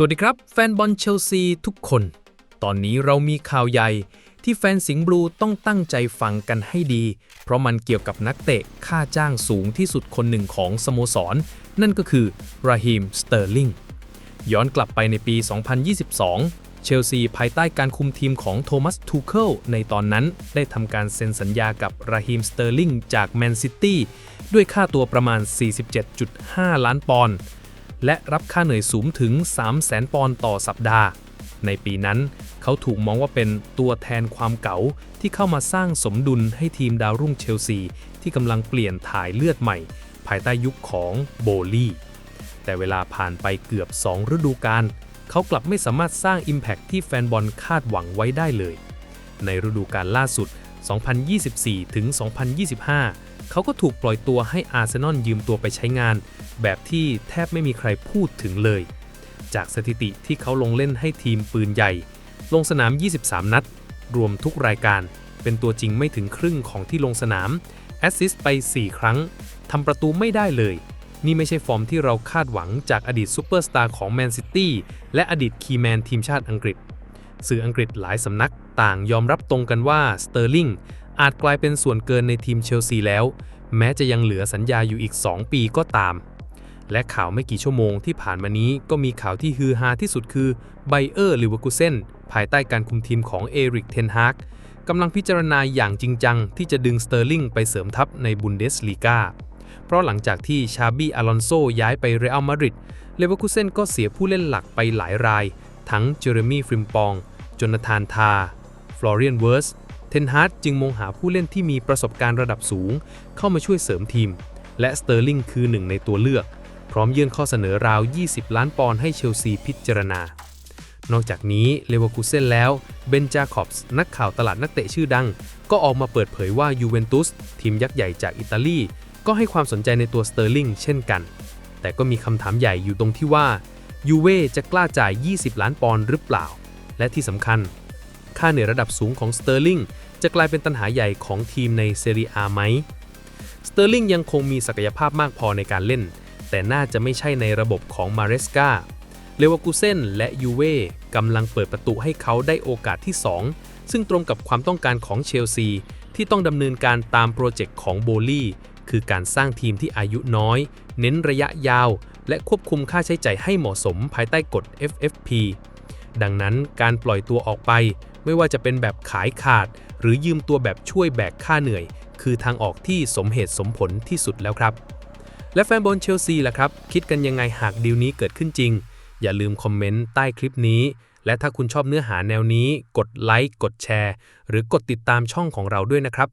สวัสดีครับ แฟนบอลเชลซีทุกคน ตอนนี้เรามีข่าวใหญ่ที่แฟนสิงห์บลูต้องตั้งใจฟังกันให้ดี เพราะมันเกี่ยวกับนักเตะค่าจ้างสูงที่สุดคนหนึ่งของสโมสร นั่นก็คือราฮิมสเตอร์ลิงย้อนกลับไปในปี 2022 เชลซีภายใต้การคุมทีมของโทมัสทูเคิลในตอนนั้นได้ทำการเซ็นสัญญากับราฮิมสเตอร์ลิงจากแมนซิตี้ด้วยค่าตัวประมาณ 47.5 ล้านปอนด์ และรับค่าเหนื่อยสูงถึง 300,000 ปอนด์ต่อสัปดาห์ ในปีนั้นเขาถูกมองว่าเป็นตัวแทนความเก๋าที่เข้ามาสร้างสมดุลให้ทีมดาวรุ่งเชลซี ที่กำลังเปลี่ยนถ่ายเลือดใหม่ ภายใต้ยุคของโบลี่แต่เวลาผ่านไปเกือบ 2 ฤดูกาลเขากลับไม่สามารถสร้าง Impact ที่แฟนบอลคาดหวังไว้ได้เลย ในฤดูกาลล่าสุด 2024ถึง2025 เขาก็ถูกปล่อยตัวให้อาร์เซนอลยืมตัวไปใช้งาน แบบที่แทบไม่มีใครพูดถึงเลย จากสถิติที่เขาลงเล่นให้ทีมปืนใหญ่ ลงสนาม 23 นัด รวมทุกรายการ เป็นตัวจริงไม่ถึงครึ่งของที่ลงสนาม แอสซิสต์ไป 4 ครั้งทำประตูไม่ได้เลย นี่ไม่ใช่ฟอร์มที่เราคาดหวังจากอดีตซูเปอร์สตาร์ของแมนซิตี้และอดีตคีแมนทีมชาติอังกฤษสื่ออังกฤษหลายสำนักต่างยอมรับตรงกันว่าสเตอร์ลิง อาจกลายเป็นส่วนเกินในทีมเชลซีแล้ว แม้จะยังเหลือสัญญาอยู่อีก 2 ปีก็ตาม และข่าวไม่กี่ชั่วโมงที่ผ่านมานี้ก็มีข่าวที่ฮือฮาที่สุดคือไบเออร์ลิเวอร์กูเซนภายใต้การคุมทีมของเอริกเทนฮากกำลังพิจารณาอย่างจริงจัง ที่จะดึงสเตอร์ลิงไปเสริมทัพในบุนเดสลีกาเพราะหลังจากที่ชาบี้อลอนโซย้ายไปเรอัลมาดริดเลเวอร์คูเซนก็เสียผู้เล่นหลักไปหลายราย ทั้งเจอร์มี่ฟริมปองจนาธานทา ฟลอเรียนเวิร์ส เทนฮาร์ดจึงมองหาผู้เล่นที่มีประสบการณ์ระดับสูง เข้ามาช่วยเสริมทีม และสเตอร์ลิงคือหนึ่งในตัวเลือก พร้อมยื่นข้อเสนอราว 20 ล้านปอนด์ให้เชลซีพิจารณา นอกจากนี้เลเวอร์คูเซนแล้วเบนจาคอบส์นักข่าวตลาดนักเตะชื่อดัง ก็ออกมาเปิดเผยว่ายูเวนตุสทีมยักษ์ใหญ่จากอิตาลี ก็ให้ความสนใจในตัวสเตอร์ลิงเช่นกัน แต่ก็มีคำถามใหญ่อยู่ตรงที่ว่ายูเว่จะกล้าจ่าย 20 ล้านปอนด์หรือเปล่า และที่สำคัญ ค่าเหนื่อยระดับสูงของสเตอร์ลิงจะกลายเป็นปัญหาใหญ่ของทีมในเซเรียอาไหม สเตอร์ลิงยังคงมีศักยภาพมากพอในการเล่น แต่น่าจะไม่ใช่ในระบบของมาเรสกาเลวากูเซนและยูเว่กำลังเปิดประตูให้เขาได้โอกาสที่ 2 ซึ่งตรงกับความต้องการของเชลซีที่ต้องดำเนินการตามโปรเจกต์ของโบลี่คือการสร้างทีมที่อายุน้อย เน้นระยะยาว และควบคุมค่าใช้จ่ายให้เหมาะสมภายใต้กฎ FFP ดังนั้นการปล่อยตัวออกไป ไม่ว่าจะเป็นแบบขายขาด หรือยืมตัวแบบช่วยแบกค่าเหนื่อย คือทางออกที่สมเหตุสมผลที่สุดแล้วครับ และแฟนบอลเชลซีล่ะครับ คิดกันยังไงหากดีลนี้เกิดขึ้นจริง อย่าลืมคอมเมนต์ใต้คลิปนี้ และถ้าคุณชอบเนื้อหาแนวนี้ กดไลค์กดแชร์ หรือกดติดตามช่องของเราด้วยนะครับ